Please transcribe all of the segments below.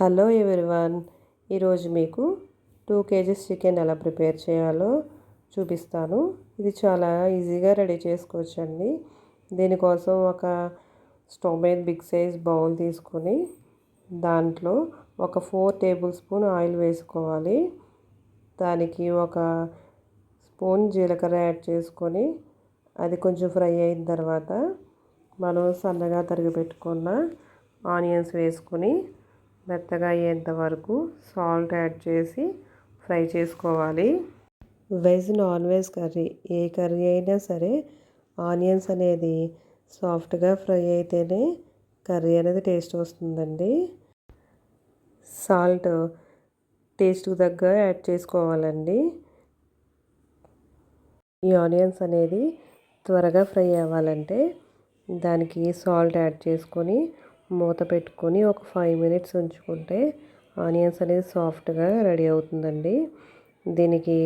Hello everyone. ఈరోజు మీకు two kgs chicken ఎలా ప్రిపేర్ చేయాలో చూపిస్తాను. ఇది చాలా ఈజీగా రెడీ చేసుకోవచ్చండి. దీనికోసం ఒక స్టవ్ మీద బిగ్ సైజ్ బౌల్ తీసుకొని దాంట్లో ఒక ఫోర్ టేబుల్ స్పూన్ ఆయిల్ వేసుకోవాలి. దానికి ఒక స్పూన్ జీలకర్ర యాడ్ చేసుకొని అది కొంచెం ఫ్రై అయిన తర్వాత మనం సన్నగా తరిగి పెట్టుకున్న ఆనియన్స్ వేసుకొని మెత్తగా అయ్యేంత వరకు సాల్ట్ యాడ్ చేసి ఫ్రై చేసుకోవాలి. వెజ్ నాన్ వెజ్ కర్రీ ఏ కర్రీ అయినా సరే ఆనియన్స్ అనేది సాఫ్ట్గా ఫ్రై అయితేనే కర్రీ అనేది టేస్ట్ వస్తుందండి. సాల్ట్ టేస్ట్కి తగ్గ యాడ్ చేసుకోవాలండి. ఈ ఆనియన్స్ అనేది త్వరగా ఫ్రై అవ్వాలంటే దానికి సాల్ట్ యాడ్ చేసుకొని మూత పెట్టుకొని ఒక ఫైవ్ మినిట్స్ ఉంచుకుంటే ఆనియన్స్ అనేది సాఫ్ట్గా రెడీ అవుతుందండి. దీనికి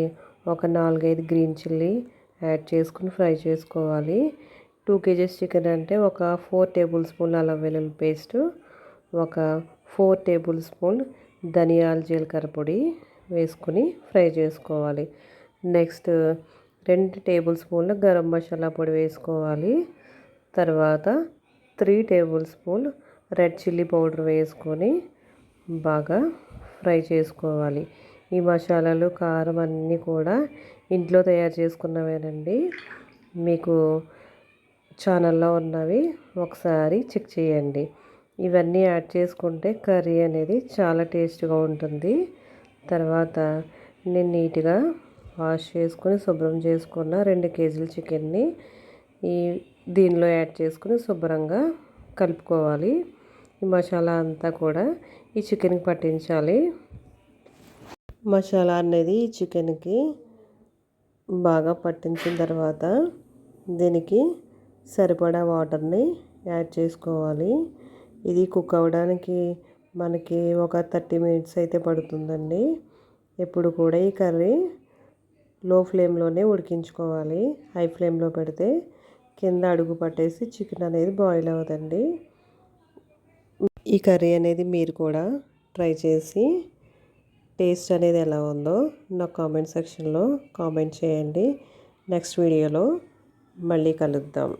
ఒక నాలుగైదు గ్రీన్ చిల్లీ యాడ్ చేసుకుని ఫ్రై చేసుకోవాలి. టూ కేజీస్ చికెన్ అంటే ఒక ఫోర్ టేబుల్ స్పూన్ అల్లం వెల్లుల్లి పేస్ట్ ఒక ఫోర్ టేబుల్ స్పూన్ ధనియాల జీలకర్ర పొడి వేసుకుని ఫ్రై చేసుకోవాలి. నెక్స్ట్ రెండు టేబుల్ స్పూన్ల గరం మసాలా పొడి వేసుకోవాలి. తర్వాత three table spoon red chilli powder వేసుకొని బాగా ఫ్రై చేసుకోవాలి. ఈ మసాలాలు కారం అన్నీ కూడా ఇంట్లో తయారు చేసుకున్నవేనండి. మీకు ఛానల్లో ఉన్నవి ఒకసారి చెక్ చేయండి. ఇవన్నీ యాడ్ చేసుకుంటే కర్రీ అనేది చాలా టేస్ట్గా ఉంటుంది. తర్వాత నేను నీట్గా వాష్ చేసుకొని శుభ్రం చేసుకున్న రెండు కేజీల చికెన్ని ఈ దీనిలో యాడ్ చేసుకుని శుభ్రంగా కలుపుకోవాలి. ఈ మసాలా అంతా కూడా ఈ చికెన్కి పట్టించాలి. మసాలా అనేది ఈ చికెన్కి బాగా పట్టించిన తర్వాత దీనికి సరిపడా వాటర్ని యాడ్ చేసుకోవాలి. ఇది కుక్ అవ్వడానికి మనకి ఒక థర్టీ మినిట్స్ అయితే పడుతుందండి. ఎప్పుడు కూడా ఈ కర్రీ లో ఫ్లేమ్లోనే ఉడికించుకోవాలి. హై ఫ్లేమ్లో పెడితే కింద అడుగు పట్టేసి చికెన్ అనేది బాయిల్ అవ్వదండి. ఈ కర్రీ అనేది మీరు కూడా ట్రై చేసి టేస్ట్ అనేది ఎలా ఉందో నా కామెంట్ సెక్షన్లో కామెంట్ చేయండి. నెక్స్ట్ వీడియోలో మళ్ళీ కలుద్దాం.